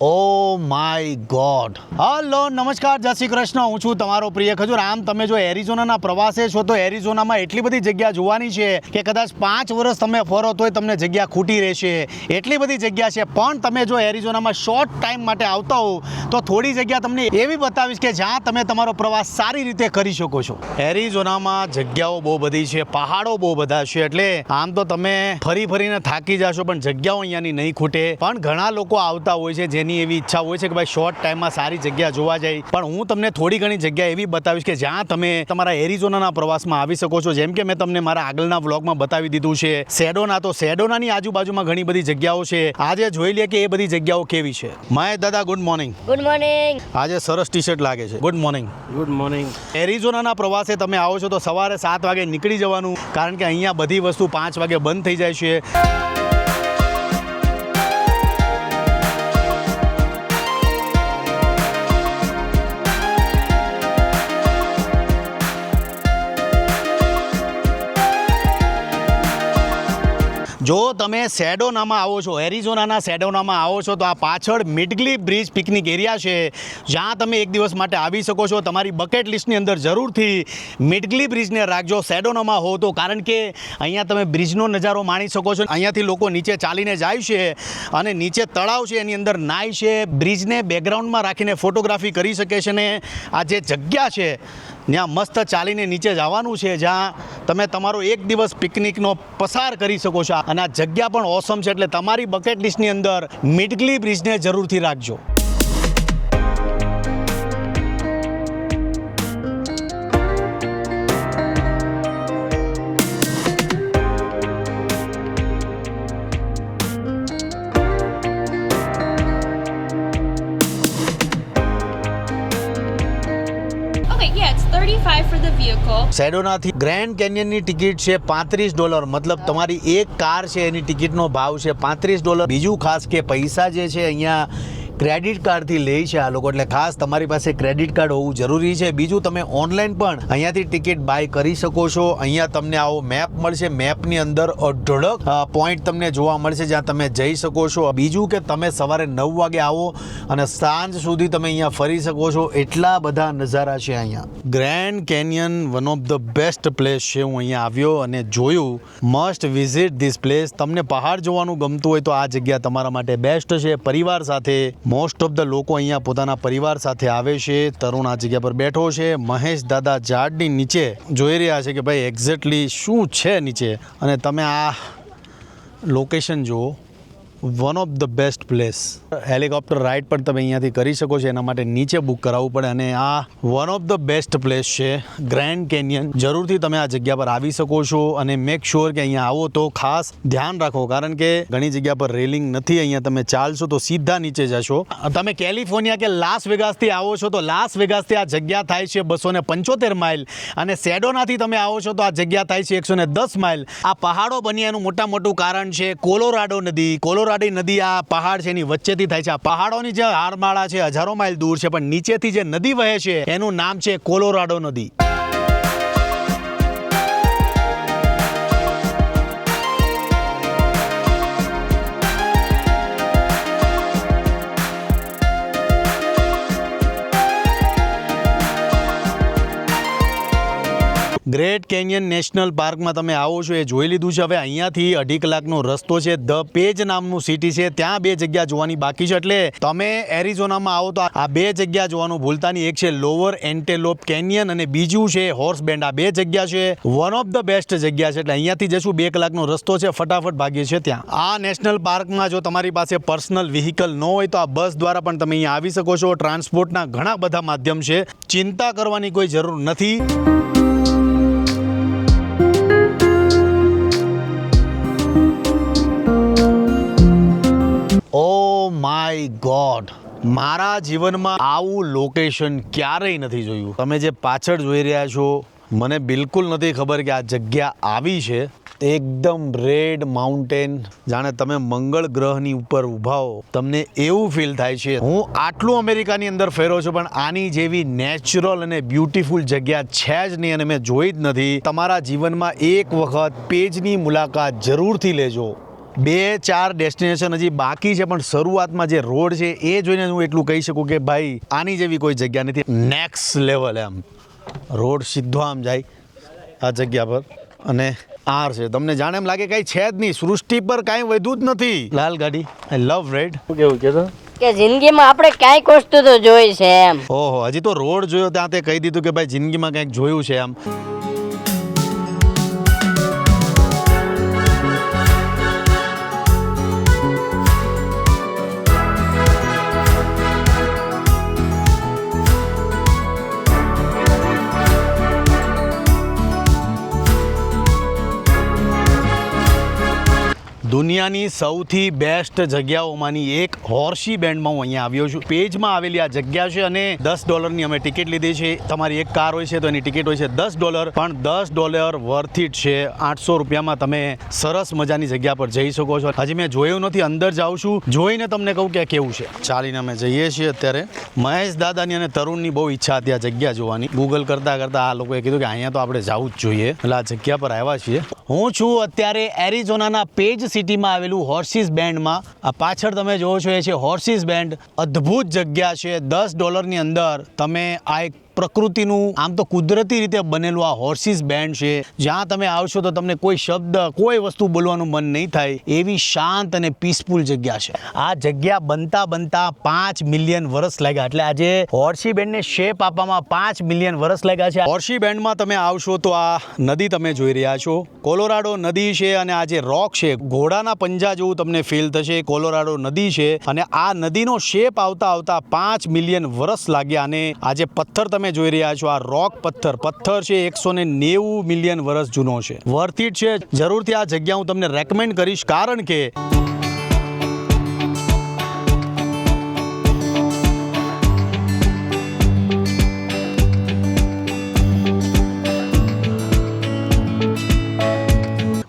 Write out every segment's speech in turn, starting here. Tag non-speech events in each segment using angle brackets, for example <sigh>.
Oh my God hello નમસ્કાર, જય શ્રી કૃષ્ણ. હું છું તમારો પ્રિય ખજૂર. આમ તમે જો એરિઝોનાના પ્રવાસે છો, તો એરિઝોનામાં એટલી બધી જગ્યા જોવાની છે કે કદાચ પાંચ વર્ષ તમે ફરો, તોય તમને જગ્યા ખૂટી રહેશે. એટલી બધી જગ્યા છે. પણ તમે જો એરિઝોનામાં શોર્ટ ટાઈમ માટે આવતા હો તો થોડી જગ્યા તમને એવી બતાવીશ કે જ્યાં તમે તમારો પ્રવાસ સારી રીતે કરી શકો છો. એરિઝોનામાં જગ્યાઓ બહુ બધી છે, પહાડો બહુ બધા છે, એટલે આમ તો તમે ફરી ફરીને થાકી જશો, પણ જગ્યાઓ અહીંયાની નહીં ખૂટે. પણ ઘણા લોકો આવતા હોય છે, જેની એવી ઈચ્છા હોય છે કે ભાઈ શોર્ટ ટાઈમમાં સારી જગ્યા જોવા જાય. પણ હું તમને થોડી ઘણી જગ્યા એવી બતાવીશ કે જ્યાં તમે તમારા એરિઝોનાના પ્રવાસમાં આવી શકો છો. જેમ કે મેં તમને મારા આગળના વ્લોગમાં બતાવી દીધું છે. સેડોના તો સેડોનાની આજુબાજુમાં ઘણી બધી જગ્યાઓ છે. આજે જોઈ લે કે એ બધી જગ્યાઓ કેવી છે. માય દાદા ગુડ મોર્નિંગ ગુડ મોર્નિંગ આજે સરસ ટી શર્ટ લાગે છે. ગુડ મોર્નિંગ ગુડ મોર્નિંગ એરિઝોનાના પ્રવાસે તમે આવો છો તો સવારે સાત વાગે નીકળી જવાનું. કારણ કે અહીંયા બધી વસ્તુ પાંચ વાગે બંધ થઈ જાય છે. જો તમે સેડોનામાં આવો છો, એરિઝોનાના સેડોનામાં આવો છો, તો આ પાછળ મિડગલી બ્રિજ પિકનિક એરિયા છે. જ્યાં તમે એક દિવસ માટે આવી શકો છો. તમારી બકેટ લિસ્ટની અંદર જરૂરથી મિડગલી બ્રિજને રાખજો, સેડોનામાં હો તો. કારણ કે અહીંયા તમે બ્રિજનો નજારો માણી શકો છો. અહીંયાથી લોકો નીચે ચાલીને જાય છે અને નીચે તળાવ છે, એની અંદર નાય છે. બ્રિજને બેકગ્રાઉન્ડમાં રાખીને ફોટોગ્રાફી કરી શકે છે ને આ જે જગ્યા છે ત્યાં મસ્ત ચાલીને નીચે જવાનું છે, જ્યાં તમે તમારો એક દિવસ પિકનિકનો પસાર કરી શકો છો. અને આ જગ્યા પણ ઓસમ છે, એટલે તમારી બકેટ લિસ્ટની અંદર મિડગલી બ્રિજને જરૂરથી રાખજો. સેડોનાથી ગ્રેન્ડ કેનિયનની ટિકિટ છે પાંત્રીસ ડોલર. મતલબ તમારી એક કાર છે એની ટિકિટનો ભાવ છે પાંત્રીસ ડોલર. બીજું ખાસ કે પૈસા જે છે અહીંયા ક્રેડિટ કાર્ડથી લે છે આ લોકો. એટલે ખાસ તમારી પાસે ક્રેડિટ કાર્ડ હોવું જરૂરી છે. બીજું તમે ઓનલાઈન પણ અહીંયાથી ટિકિટ બાય કરી શકો છો. અહીંયા તમને આવો મેપ મળશે. મેપની અંદર અઢળક પોઈન્ટ તમને જોવા મળશે જ્યાં તમે જઈ શકો છો. બીજું કે તમે સવારે નવ વાગે આવો અને સાંજ સુધી તમે અહીંયા ફરી શકો છો. એટલા બધા નજારા છે અહીંયા. Grand Canyon one of the best place છે. હું અહીંયા આવ્યો અને જોયું. મસ્ટ વિઝિટ ધીસ પ્લેસ તમને પહાડ જોવાનું ગમતું હોય તો આ જગ્યા તમારા માટે બેસ્ટ છે. પરિવાર સાથે મોસ્ટ ઓફ ધ લોકો અહીંયા પોતાના પરિવાર સાથે આવે છે, તરુણ આ જગ્યા પર બેઠો છે, મહેશ દાદા ઝાડની નીચે જોઈ રહ્યા છે કે ભાઈ એક્ઝેક્ટલી શું છે નીચે? અને તમે આ લોકેશન જુઓ. One of the best place helicopter ride પણ તમે અહીંયાથી કરી શકો છો, એના માટે નીચે બુક કરાવવું પડે અને આ one of the best place છે ગ્રેન્ડ કેનિયન જરૂરથી તમે આ જગ્યા પર આવી શકો છો અને મેક શ્યોર કે અહીંયા આવો તો ખાસ ધ્યાન રાખો, કારણ કે ઘણી જગ્યા પર રેલિંગ નથી, અહીંયા તમે ચાલશો તો સીધા નીચે જશો. તમે કેલિફોર્નિયા કે લાસ વેગાસથી આવો છો તો લાસ વેગાસથી આ જગ્યા થાય છે બસો ને પંચોતેર માઇલ અને સેડોનાથી તમે આવો છો તો આ જગ્યા થાય છે એકસો ને દસ માઇલ આ પહાડો બની એનું મોટા મોટું કારણ છે કોલોરાડો નદી. કોલોરાડી નદી આ પહાડ છે, એની વચ્ચેથી થાય છે. આ પહાડોની જે હારમાળા છે, હજારો માઇલ દૂર છે, પણ નીચેથી જે નદી વહે છે, એનું નામ છે કોલોરાડો નદી. ગ્રેટ કેનિયન નેશનલ પાર્કમાં તમે આવો છો, એ જોઈ લીધું છે. હવે અહીંયાથી અઢી કલાકનો રસ્તો છે. ધ પેજ નામનું સિટી છે. ત્યાં બે જગ્યા જોવાની બાકી છે. એટલે તમે એરિઝોનામાં આવો તો આ બે જગ્યા જોવાનું ભૂલતા નહીં એક છે લોવર એન્ટેલોપ કેનિયન અને બીજું છે હોર્સ બેન્ડ. આ બે જગ્યા છે વન ઓફ ધ બેસ્ટ જગ્યા છે. એટલે અહીંયાથી જશું. બે કલાકનો રસ્તો છે. ફટાફટ ભાગીએ છે ત્યાં. આ નેશનલ પાર્કમાં જો તમારી પાસે પર્સનલ વ્હીકલ ન હોય તો આ બસ દ્વારા પણ તમે અહીંયા આવી શકો છો. ટ્રાન્સપોર્ટના ઘણા બધા માધ્યમ છે. ચિંતા કરવાની કોઈ જરૂર નથી. My God. મારા જીવનમાં આવું લોકેશન ક્યારેય નથી જોયું. તમે જે પાછળ જોઈ રહ્યા છો, મને બિલકુલ નથી ખબર કે આ જગ્યા આવી છે. એકદમ રેડ માઉન્ટેન. જાણે તમે મંગળ ગ્રહની ઉપર ઊભા હો. તમને એવું ફીલ થાય છે, હું આટલું અમેરિકાની અંદર ફેરો છું, પણ આની જેવી નેચરલ અને બ્યુટીફુલ જગ્યા છે જ નહીં અને મેં જોઈ જ નથી. તમારા જીવનમાં એક વખત પેજની મુલાકાત જરૂરથી લેજો. બે ચાર ડેસ્ટિનેશન હજી બાકી છે પણ શરૂઆતમાં જે રોડ છે એ જોઈને હું એટલું કહી શકું કે ભાઈ આની જેવી કોઈ જગ્યા નથી. નેક્સ્ટ લેવલ એમ. રોડ સીધો આમ જાય આ જગ્યા પર. અને આર છે. તમને જાણે એમ લાગે કાંઈ છે જ નહીં. સૃષ્ટિ પર કાંઈ વધ્યું જ નથી. લાલ ગાડી. આઈ લવ રેડ કેવું કે કે જિંદગીમાં આપણે કાંઈક વસ્તુ તો જોઈ છે એમ. ઓહો હજી તો રોડ જોયો ત્યાં તે કહી દીધું કે ભાઈ જિંદગીમાં કંઈક જોયું છે આમ દુનિયાની સૌથી બેસ્ટ જગ્યાઓમાંની એક હોર્સી બેન્ડમાં હું અહીંયા આવ્યો છું. પેજમાં આવેલી આ જગ્યા છે અને દસ ડોલરની અમે ટિકિટ લીધી છે. તમારી એક કાર હોય છે તો એની ટિકિટ હોય છે દસ ડોલર, પણ દસ ડોલર વર્થ ઇટ છે. આઠસો રૂપિયામાં તમે સરસ મજાની જગ્યા પર જઈ શકો છો. હજી મેં જોયું નથી, અંદર જાઉં છું. જોઈને તમને કહું કે કેવું છે. ચાલીને અમે જઈએ છીએ અત્યારે. મહેશ દાદાની અને તરુણની બહુ ઈચ્છા હતી આ જગ્યા જોવાની. ગૂગલ કરતાં કરતાં આ લોકોએ કીધું કે અહીંયા તો આપણે જવું જ જોઈએ. એટલે આ જગ્યા પર આવ્યા છીએ. હું છું અત્યારે એરિઝોનાના પેજ સિટીમાં આવેલું હોર્સિસ બેન્ડમાં આ પાછળ તમે જોવો છો એ છે હોર્સિસ બેન્ડ. અદ્ભુત જગ્યા છે. દસ ડોલરની અંદર તમે આ એક પ્રકૃતિનું આમ તો કુદરતી રીતે બનેલું આ હોર્સિસ બેન્ડ છે. જ્યાં તમે આવશો તો તમને કોઈ શબ્દ, કોઈ વસ્તુ બોલવાનું મન નહીં થાય. એવી શાંત અને પીસફુલ જગ્યા છે. આ જગ્યા બનતા બનતા પાંચ મિલિયન વર્ષ લાગ્યા. એટલે આજે હોર્સી બેન્ડને શેપ આપવામાં પાંચ મિલિયન વર્ષ લાગ્યા છે. હોર્સી બેન્ડમાં તમે આવશો તો આ નદી તમે જોઈ રહ્યા છો. કોલોરાડો નદી છે અને આ જે રોક છે, ઘોડાના પંજા જેવું તમને ફીલ થશે. કોલોરાડો નદી છે અને આ નદીનો શેપ આવતા આવતા પાંચ મિલિયન વર્ષ લાગ્યા અને આ જે પથ્થર તમે જોઈ રહ્યા છો, આ રોક પથ્થર. પથ્થર છે એકસો ને નેવું મિલિયન વર્ષ જૂનો છે. વર્થ ઇટ છે? જરૂરથી આ જગ્યા હું તમને રેકમેન્ડ કરીશ, કારણ કે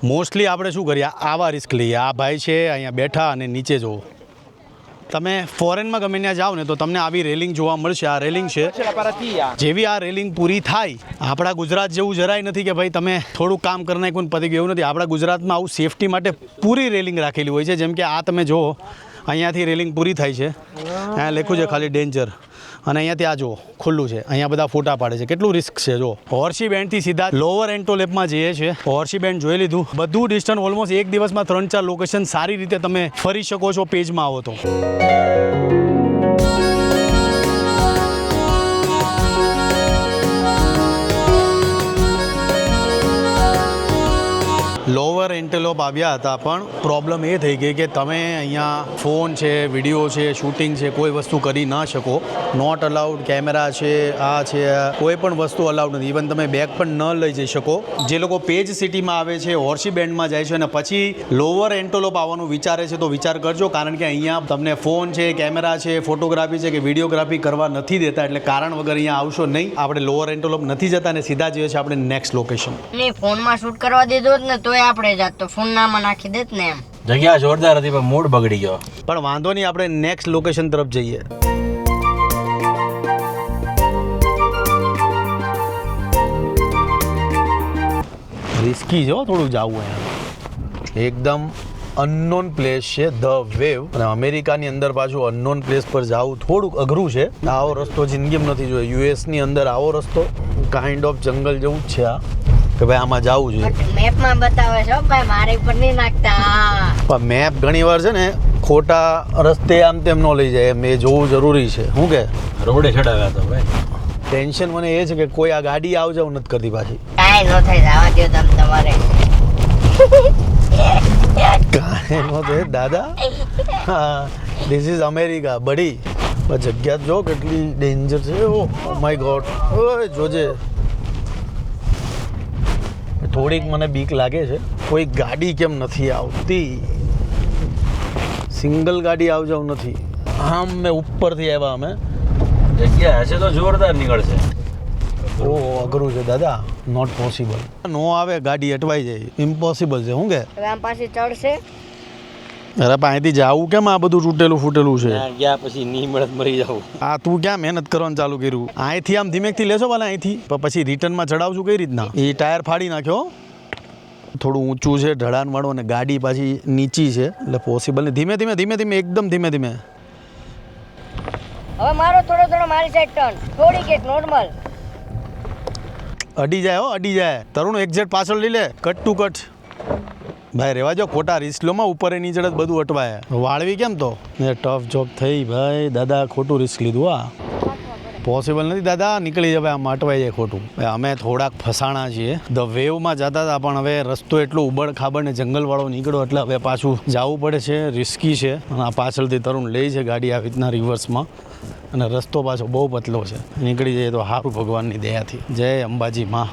મોસ્ટલી આપણે શું કરીએ? આવા રિસ્ક લઈએ. આ ભાઈ છે, અહીંયા બેઠા અને નીચે જુઓ. તમે ફોરેનમાં ગમે ત્યાં જાઓ ને તો તમને આવી રેલિંગ જોવા મળશે. આ રેલિંગ છે. જેવી આ રેલિંગ પૂરી થાય આપણા ગુજરાત જેવું જરાય નથી કે ભાઈ તમે થોડું કામ કરી નાખ્યું પતી ગયું નથી. આપણા ગુજરાતમાં આવું સેફટી માટે પૂરી રેલિંગ રાખેલી હોય છે. જેમ કે આ તમે જુઓ અહીંયાથી રેલિંગ પૂરી થાય છે. અહીંયા લખ્યું છે ખાલી ડેન્જર અને અહીંયાથી આ જુઓ, ખુલ્લું છે. અહીંયા બધા ફોટા પાડે છે. કેટલું રિસ્ક છે જો હોર્સી બેન્ડથી સીધા લોવર એન્ટોલેપમાં જઈએ છે હોર્સી બેન્ડ જોઈ લીધું. બધું ડિસ્ટન્સ ઓલમોસ્ટ એક દિવસમાં ત્રણ ચાર લોકેશન સારી રીતે તમે ફરી શકો છો પેજમાં આવો તો. લોઅર એન્ટેલોપ આવ્યા હતા, પણ પ્રોબ્લેમ એ થઈ ગઈ કે તમે અહીંયા ફોન છે વીડિયો છે શૂટિંગ છે, કોઈ વસ્તુ કરી ના શકો. નોટ અલાઉડ કેમેરા છે, આ છે કોઈ પણ વસ્તુ અલાઉડ નથી. ઇવન તમે બેગ પણ ન લઈ જઈ શકો. જે લોકો પેજ સિટીમાં આવે છે હોર્સી બેન્ડમાં જાય છે અને પછી લોઅર એન્ટોલોપ આવવાનું વિચારે છે, તો વિચાર કરજો. કારણ કે અહીંયા તમને ફોન છે કેમેરા છે ફોટોગ્રાફી છે કે વિડીયોગ્રાફી કરવા નથી દેતા. એટલે કારણ વગર અહીંયા આવશો નહીં. આપણે લોઅર એન્ટોલોપ નથી જતા અને સીધા જઈએ છીએ આપણે નેક્સ્ટ લોકેશન ફોનમાં શૂટ કરવા દીધો જ ને, તોય આપણે જાત તો ફોન નામાં નાખી દેત ને એમ. જગ્યા જોરદાર હતી પણ મૂડ બગડી ગયો. પણ વાંધો નહીં આપણે નેક્સ્ટ લોકેશન તરફ જઈએ. રિસ્કી જો થોડું જવું અહીંયા. એકદમ અનનોન પ્લેસ છે ધ વેવ અને અમેરિકાની અંદર પાછું અનનોન પ્લેસ પર જવું થોડુંક અઘરું છે. આવો રસ્તો જિંદગીમાં નથી જોયો. યુએસની અંદર આવો રસ્તો કાઇન્ડ ઓફ જંગલ જેવું જ છે આ. કે ભાઈ આમાં જવું જોઈએ. મેપમાં બતાવે છે ભાઈ મારે ઉપર નહીં નાખતા. પણ મેપ ઘણી વાર છે ને ખોટા રસ્તે આમ તેમ ન લઈ જાય એમ એ જોવું જરૂરી છે. શું કે? રોડે ચડાવ્યા તો ભાઈ. ટેન્શન મને એ છે કે કોઈ આ ગાડી આવ જાવ નથી કરતી પાછી. કાંઈ ન થાય જવા દો તમે તમારે. કાંઈ નો તો દાદા. હા ધીસ ઇઝ અમેરિકા બડી જગ્યા જો કેટલી ડેન્જર છે. ઓ માય ગોડ ઓય જોજે. થોડીક મને બીક લાગે છે. કોઈ ગાડી કેમ નથી આવતી? સિંગલ ગાડી આવજાવ નથી. આમ મેં ઉપરથી આવ્યા અમે. જગ્યા હશે તો જોરદાર નીકળશે. ઓ અઘરું છે દાદા. નોટ પોસિબલ નો આવે ગાડી અટવાઈ જાય. ઇમ્પોસિબલ છે શું કે? રામ પાસે ચડશે. અરે પણ અહીંથી જાવું કેમ આ બધું તૂટેલું ફૂટેલું છે? ગયા પછી ની મળત મરી જાવું. આ તું ક્યાં મહેનત કરવાનું ચાલુ કર્યું? અહીંથી આમ ધીમેકથી લેશો ભલે અહીંથી? પછી પછી રિટર્નમાં ચડાવશું કઈ રીતના? એ ટાયર ફાડી નાખ્યો થોડું ઊંચું છે ઢળાણવાળું અને ગાડી પાછી નીચી છે. એટલે પોસિબલ નહીં. ધીમે ધીમે ધીમે ધીમે એકદમ ધીમે ધીમે. હવે મારો થોડો થોડો મારી સાઈડ ટર્ન થોડીક એક નોર્મલ અડી જાય હો અડી જાય. તરુણ એક્ઝેટ પાછળ લઈ લે. કટ ટુ કટ ભાઈ, રેવા જો ખોટા રિસ્કલોમાં ઉપર એની જડત બધું અટવાય. વાળવી કેમ તો? ને ટફ જોબ થઈ ભાઈ, દાદા ખોટું રિસ્ક લીધું આ પોસિબલ નથી, દાદા, નીકળી જવાય, આમ અટવાઈ જાય ખોટું. અમે થોડાક ફસાણા છીએ. ધ વેવમાં જતા હતા, પણ હવે રસ્તો એટલો ઉબડ ખાબડ ને જંગલવાળો નીકળ્યો એટલે હવે પાછું જવું પડે છે રિસ્કી છે. અને આ પાછળથી તરુણ લે છે ગાડી આવી રીતના રિવર્સમાં અને રસ્તો પાછો બહુ પતલો છે. નીકળી જાય તો સારું ભગવાનની દયાથી. જય અંબાજી માં.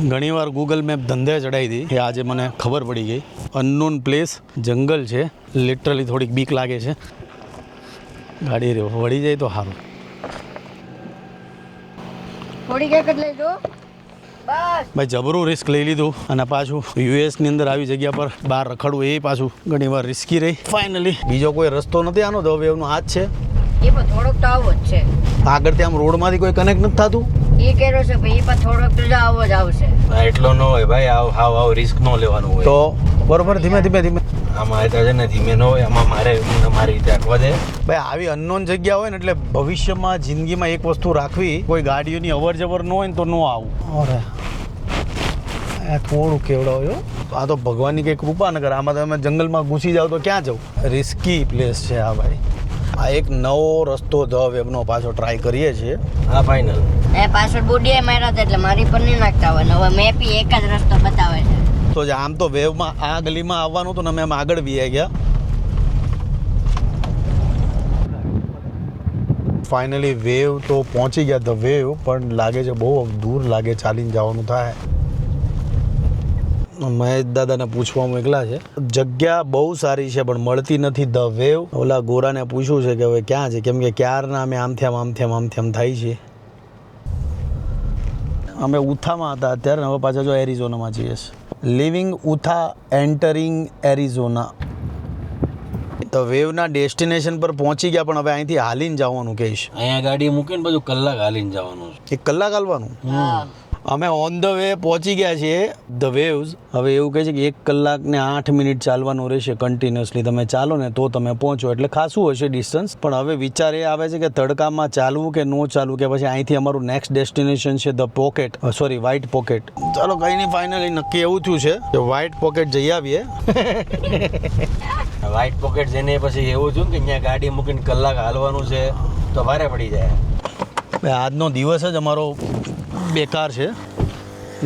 ઘણીવાર ગૂગલ મેપ ધંધે ચડાવી હતી એ આજે મને ખબર પડી ગઈ. અનનોન પ્લેસ જંગલ છે. લિટરલી થોડીક બીક લાગે છે. ગાડી રહ્યો વળી જાય તો સારું થોડીક એક જ લેજો ભાઈ જબરું રિસ્ક લઈ લીધું અને પાછું યુએસની અંદર આવી જગ્યા પર બહાર રખડવું એ પાછું ઘણીવાર રિસ્કી રહી. ફાઇનલી બીજો કોઈ રસ્તો નથી આનો ધ વેવનો હાથ છે. એ પણ થોડોક તો આવો જ છે. આગળથી આમ રોડમાંથી કોઈ કનેક્ટ નથી થતું. એ કર્યો છે ભાઈ પણ થોડોક તો આવો જ આવશે. એટલો ન હોય ભાઈ આવ હાવ હાવ રિસ્ક ન લેવાનું હોય. તો બરોબર ધીમે ધીમે ધીમે. આમાં તો છે ને ધીમે ન હોય આમાં મારે મારી રીતે આખવા દે. ભાઈ આવી અનનોન જગ્યા હોય ને એટલે ભવિષ્યમાં જિંદગીમાં એક વસ્તુ રાખવી કોઈ ગાડીઓની અવર જવર ન હોય ને તો ન આવું. અરે આ થોડું કેવડાવ્યો આ તો ભગવાનની કંઈ કૃપા ન કરે. આમાં તમે જંગલમાં ઘૂસી જાવ તો ક્યાં જવું? રિસ્કી પ્લેસ છે આ ભાઈ. આ એક નવો રસ્તો ધ વેબનો પાછો ટ્રાય કરીએ છીએ. હા ફાઇનલ એ પાછળ બુડીએ માર્યા હતા એટલે મારી પર નહીં નાખતા હોય. હવે મેં ઈ એક જ રસ્તો બતાવે છે. તો જે આમ તો વેવમાં આ ગલીમાં આવવાનું હતું ને અમે આમ આગળ વી ગયા. ફાઇનલી વેવ તો પહોંચી ગયા ધ વેવ પણ લાગે છે બહુ દૂર લાગે ચાલીને જવાનું થાય. મહેશ દાદાને પૂછવા મોકલા છે. જગ્યા બહુ સારી છે પણ મળતી નથી. ધ વેવ ઓલા ગોરાને પૂછ્યું છે કે હવે ક્યાં છે? કેમ કે ક્યારના અમે આમથી આમ આમથી આમ આમથી આમ થાય છે. અમે ઉથામાં હતા અત્યારે હવે પાછા જો એરિઝોનામાં જઈએ છીએ. લિવિંગ ઉથા એન્ટરિંગ એરિઝોના તો વેવના ડેસ્ટિનેશન પર પહોંચી ગયા પણ હવે અહીંથી હાલીને જવાનું કહીશ. અહીંયા ગાડી મૂકીને બધું કલાક હાલીને જવાનું છે. એક કલાક હાલવાનું? અમે ઓન ધ વે પહોંચી ગયા છીએ ધ વેવ્સ હવે એવું કહે છે કે એક કલાક ને આઠ મિનિટ ચાલવાનું રહેશે કન્ટિન્યુઅસલી તમે ચાલો ને તો તમે પહોંચો. એટલે ખાસું હશે ડિસ્ટન્સ પણ હવે વિચાર એ આવે છે કે તડકામાં ચાલવું કે ન ચાલવું કે પછી અહીંથી અમારું નેક્સ્ટ ડેસ્ટિનેશન છે the pocket sorry white pocket ચાલો કંઈ નહીં ફાઇનલી નક્કી એવું થયું છે કે વ્હાઇટ પોકેટ જઈ આવીએ. <laughs> વ્હાઇટ પોકેટ જઈને પછી એવું થયું કે અહીંયા ગાડી મૂકીને કલાક હાલવાનું છે તો ભારે પડી જાય. આજનો દિવસ જ અમારો બેકાર છે.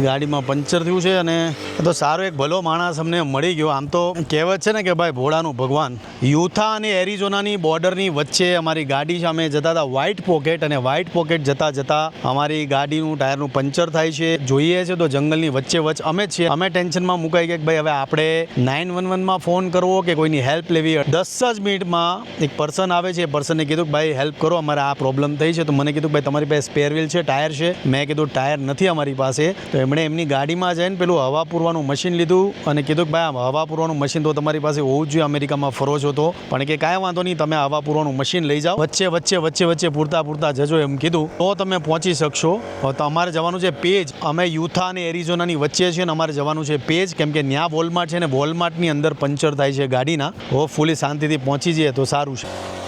ગાડીમાં પંચર થયું છે અને તો સારો એક ભલો માણસ અમને મળી ગયો. આમ તો કહેવત છે ને કે ભાઈ ભોળાનું ભગવાન. યુથા અને એરિઝોનાની બોર્ડરની વચ્ચે અમારી ગાડી સામે જતા હતા વ્હાઇટ પોકેટ અને વ્હાઇટ પોકેટ જતા જતા અમારી ગાડીનું ટાયરનું પંચર થાય છે. જોઈએ છે તો જંગલની વચ્ચે વચ્ચે અમે છીએ. અમે ટેન્શનમાં મુકાઈ ગયા કે ભાઈ હવે આપણે નાઇન વન વનમાં ફોન કરવો કે કોઈની હેલ્પ લેવી? દસ જ મિનિટમાં એક પર્સન આવે છે. એ પર્સને કીધું કે ભાઈ હેલ્પ કરો, અમારે આ પ્રોબ્લેમ થઈ છે. તો મને કીધું ભાઈ તમારી પાસે સ્પેર વ્હીલ છે, ટાયર છે. મેં કીધું ટાયર નથી અમારી પાસે. તો એમણે એમની ગાડીમાં જઈને પેલું હવા પૂરવાનું મશીન લીધું અને કીધું કે ભાઈ હવા પૂરવાનું મશીન તો તમારી પાસે હોવું જોઈએ. અમેરિકામાં ફરો છો તો. પણ કે કાંઈ વાંધો નહીં, તમે હવા પૂરવાનું મશીન લઈ જાઓ. વચ્ચે વચ્ચે વચ્ચે વચ્ચે પૂરતા પૂરતા જજો એમ કીધું. તો તમે પહોંચી શકશો. તો અમારે જવાનું છે પેજ. અમે યુથા અને એરિઝોનાની વચ્ચે છે અને અમારે જવાનું છે પેજ. કેમ કે ન્યા વોલમાર્ટ છે ને, વોલમાર્ટની અંદર પંચર થાય છે ગાડીના. હોપફુલી શાંતિથી પહોંચી જઈએ તો સારું છે.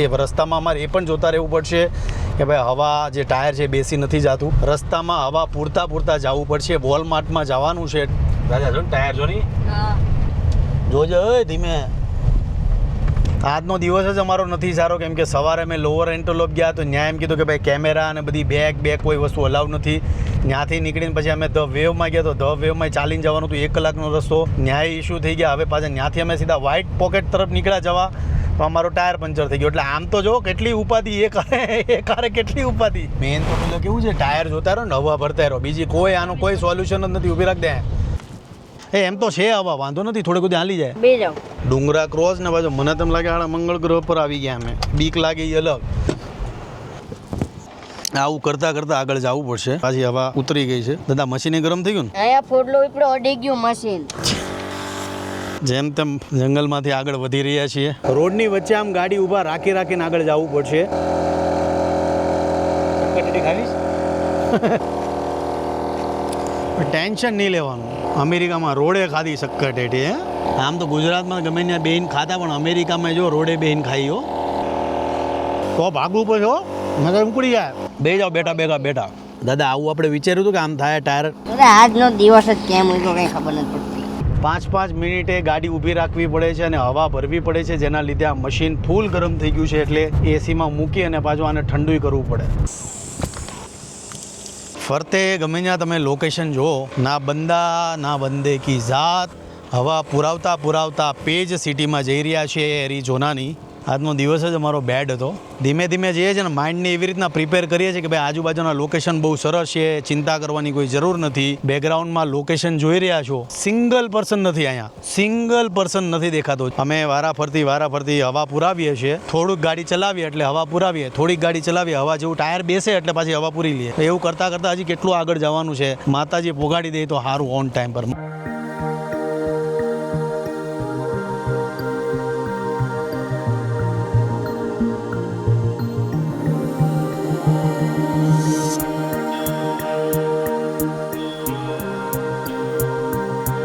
એ રસ્તામાં અમારે એ પણ જોતા રહેવું પડશે કે ભાઈ હવા જે ટાયર છે બેસી નથી જતું. રસ્તામાં હવા પૂરતા પૂરતા જવું પડશે. વોલમાર્ટમાં જવાનું છે. રાજા જો ટાયર જો ની. જોજો ધીમે. આજનો દિવસ જ અમારો નથી સારો. કેમ કે સવારે મેં લોઅર એન્ટોલોપ ગયા તો ત્યાં એમ કીધું કે ભાઈ કેમેરા અને બધી બેગ બેગ કોઈ વસ્તુ અલાઉ નથી. ત્યાંથી નીકળીને પછી અમે ધ વેવમાં ગયા તો ધ વેવમાં ચાલીને જવાનું હતું એક કલાકનો રસ્તો. ન્યાય ઇસ્યુ થઈ ગયા. હવે પાછા ત્યાંથી અમે સીધા વ્હાઇટ પોકેટ તરફ નીકળ્યા જવા. તો અમારો ટાયર પંચર થઈ ગયો. એટલે આમ તો જો કેટલી ઉપાધિ એ કરે એ કરે કેટલી ઉપાધિ. મેન તો પેલો કેવું છે ટાયર જોતા રહો ને હવા ભરતા રહો. બીજી કોઈ આનું કોઈ સોલ્યુશન જ નથી ઊભી રાખ દે. એ એમ તો છે હવા વાંધો નથી થોડીક બધું હાલી જાય. બે જાઓ. ડુંગરા ક્રોસ ને બાજુ મને તેમ લાગે આ મંગળ ગ્રહ પર આવી ગયા અમે. બીક લાગે એ અલગ. આવું કરતા કરતા આગળ જવું પડશે. પાછી હવા ઉતરી ગઈ છે. દાદા મશીન ગરમ થઈ ગયું ને? અહીંયા ફોડલો ઉપડો અડી ગયું મશીન. જેમ તેમ જંગલમાંથી આગળ વધી રહ્યા છીએ. રોડની વચ્ચે આમ ગાડી ઊભા રાખી રાખીને આગળ જવું પડશે. ટેન્શન નહીં લેવાનું. અમેરિકામાં રોડે ખાધી શક્કર ટેટી હે? આમ તો ગુજરાતમાં ગમે ત્યાં બેન ખાતા પણ અમેરિકામાં જો રોડે બેન ખાઈ હો. તો ભાગવું પડે હો. નગર ઉકળી જાય. બે જાઓ બેટા બેગા બેટા દાદા આવું આપણે વિચાર્યું હતું કે આમ થાય ટાયર? આજનો દિવસ જ કેમ હોય તો કંઈ ખબર નથી પડતી. પાંચ પાંચ મિનિટે ગાડી ઊભી રાખવી પડે છે અને હવા ભરવી પડે છે, જેના લીધે આ મશીન ફૂલ ગરમ થઈ ગયું છે, એટલે એસીમાં મૂકી અને પાછું આને ઠંડુય કરવું પડે. ફરતે ગમે ત્યાં તમે લોકેશન જુઓ, ના બંદા, ના બંદે કી જાત, હવા પુરાવતા પુરાવતા પેજ સિટીમાં જઈ રહ્યા છે એરિઝોનાની આજનો દિવસ જ અમારો બેડ હતો. ધીમે ધીમે જઈએ છે ને માઇન્ડને એવી રીતના પ્રિપેર કરીએ છીએ કે ભાઈ આજુબાજુના લોકેશન બહુ સરસ છે, ચિંતા કરવાની કોઈ જરૂર નથી. બેકગ્રાઉન્ડમાં લોકેશન જોઈ રહ્યા છો. સિંગલ પર્સન નથી અહીંયા. સિંગલ પર્સન નથી દેખાતો. અમે વારા ફરતી વારા ફરતી હવા પુરાવીએ છીએ. થોડુંક ગાડી ચલાવીએ એટલે હવા પુરાવીએ. થોડીક ગાડી ચલાવીએ, હવા જેવું ટાયર બેસે એટલે પાછી હવા પૂરી લઈએ. એવું કરતાં કરતાં હજી કેટલું આગળ જવાનું છે. માતાજી પોગાડી દે તો સારું ઓન ટાઈમ પર.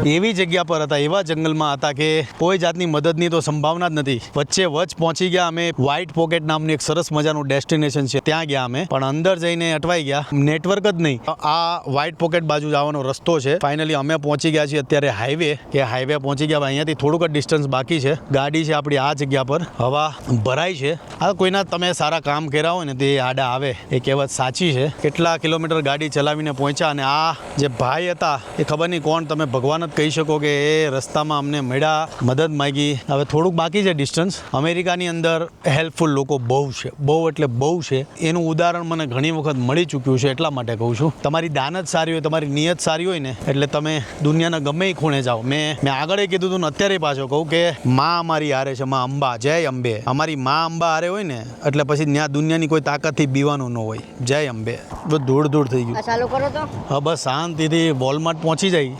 એવી જગ્યા પર હતા, એવા જંગલમાં હતા કે કોઈ જાતની મદદની તો સંભાવના જ નથી. વચ્ચે વચ પહોંચી ગયા અમે વ્હાઇટ પોકેટ નામનું એક સરસ મજાનું ડેસ્ટિનેશન છે, ત્યાં ગયા અમે. પણ અંદર જઈને અટવાઈ ગયા નેટવર્ક જ નહીં. આ વ્હાઇટ પોકેટ બાજુ જવાનો રસ્તો છે. ફાઇનલી અમે પહોંચી ગયા છીએ અત્યારે હાઈવે કે હાઈવે પહોંચી ગયા અહીંયાથી થોડુંક જ ડિસ્ટન્સ બાકી છે. ગાડી છે આપણી આ જગ્યા પર. હવા ભરાય છે. આ કોઈના તમે સારા કામ કર્યા હોય ને તે આડા આવે. એ કહેવત સાચી છે. કેટલા કિલોમીટર ગાડી ચલાવીને પહોંચ્યા અને આ જે ભાઈ હતા, એ ખબર નહીં કોણ, તમે ભગવાન જ કહી શકો કે એ રસ્તામાં અમને મળ્યા મદદ માગી. હવે થોડુંક બાકી છે ડિસ્ટન્સ અમેરિકાની અંદર હેલ્પફુલ લોકો બહુ છે. બહુ એટલે બહુ છે. એનું ઉદાહરણ મને ઘણી વખત મળી ચૂક્યું છે એટલા માટે કહું છું. તમારી દાનત સારી હોય તમારી નિયત સારી હોય ને એટલે તમે દુનિયાના ગમે એ ખૂણે જાઓ. મેં મેં આગળ કીધું હતું ને અત્યારે પાછો કહું કે માં અમારી હારે છે માં અંબા. જય અંબે. અમારી માં અંબા હારે હોય ને એટલે પછી ત્યાં દુનિયાની કોઈ તાકાતથી બીવાનું ન હોય. જય અંબે. બધું ધૂળ ધૂળ થઈ ગયું. ચાલુ કરો તો? હા બસ શાંતિથી વોલમાર્ટ પહોંચી જાય.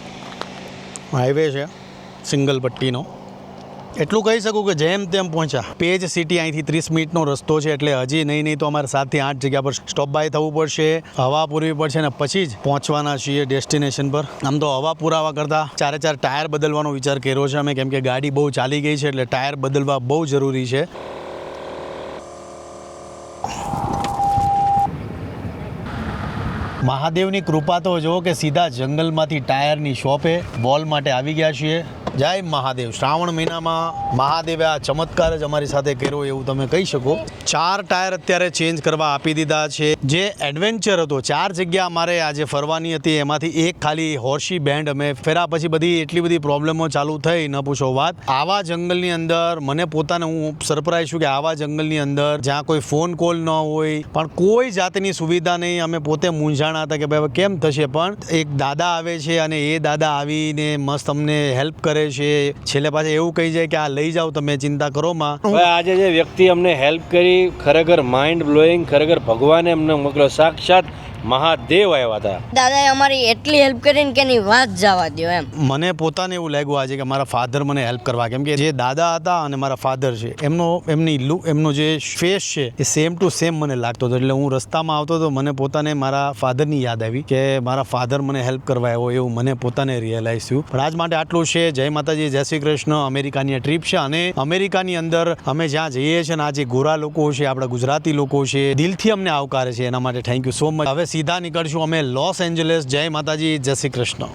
હાઈવે છે, સિંગલ પટ્ટીનો. એટલું કહી શકું કે જેમ તેમ પહોંચ્યા. પેજ સિટી અહીંથી ત્રીસ મિનિટનો રસ્તો છે, એટલે હજી નહીં નહીં તો અમારે સાતથી આઠ જગ્યા પર સ્ટોપ બાય થવું પડશે. હવા પૂરવી પડશે ને પછી જ પહોંચવાના છીએ ડેસ્ટિનેશન પર. આમ તો હવા પુરાવા કરતાં ચારે ચાર ટાયર બદલવાનો વિચાર કર્યો છે અમે, કેમ કે ગાડી બહુ ચાલી ગઈ છે, એટલે ટાયર બદલવા બહુ જરૂરી છે. મહાદેવની કૃપા તો જો કે સીધા જંગલમાંથી ટાયરની શોપે બોલ માટે આવી ગયા છીએ. જય મહાદેવ. શ્રાવણ મહિનામાં મહાદેવે આ ચમત્કાર જ અમારી સાથે કર્યો એવું તમે કહી શકો. ચાર ટાયર અત્યારે ચેન્જ કરવા આપી દીધા છે. જે એડવેન્ચર હતો, ચાર જગ્યા અમારે આજે ફરવાની હતી. એમાંથી એક ખાલી હોર્સી બેન્ડ અમે ફેરા પછી બધી એટલી બધી પ્રોબ્લેમો ચાલુ થઈ, ન પૂછો વાત. આવા જંગલની અંદર મને પોતાને હું સરપ્રાઈઝ છું કે આવા જંગલની અંદર જ્યાં કોઈ ફોન કોલ ન હોય, પણ કોઈ જાતની સુવિધા નહીં. અમે પોતે મૂંઝાણા હતા કે ભાઈ કેમ થશે? પણ એક દાદા આવે છે અને એ દાદા આવીને મસ્ત અમને હેલ્પ કરે છે. છેલ્લે પાછા એવું કહી જાય કે, આ લઈ જાઓ તમે, ચિંતા કરો માં. આજે જે વ્યક્તિ અમને હેલ્પ કરી, ખરેખર માઇન્ડ બ્લોઈંગ ખરેખર ભગવાને અમને મોકલ્યો, સાક્ષાત મહાદેવ આવ્યા હતા. દાદાએ અમારી એટલી હેલ્પ કરીને કે એની વાત જવા દો એમ. મને પોતાને એવું લાગ્યું આજે કે મારા ફાધર મને હેલ્પ કરવા કેમ કે જે દાદા હતા અને મારા ફાધર છે એમનો એમની લુક એમનો જે ફેસ છે એ સેમ ટુ સેમ મને લાગતો હતો. એટલે હું રસ્તામાં આવતો હતો મને પોતાને મારા ફાધરની યાદ આવી કે મારા ફાધર મને હેલ્પ કરવા આવ્યો એવું મને પોતાને રિયલાઇઝ થયું. પણ આજ માટે આટલું છે. જય માતાજી જય શ્રી કૃષ્ણ. અમેરિકાની ટ્રીપ છે અને અમેરિકાની અંદર અમે જ્યાં જઈએ છીએ ને આ જે ગોરા લોકો છે આપણા ગુજરાતી લોકો છે દિલથી અમને આવકારે છે એના માટે થેન્ક યુ સો મચ હવે સીધા નીકળશું. અમે લોસ એન્જલસ. જય માતાજી. જય શ્રી કૃષ્ણ.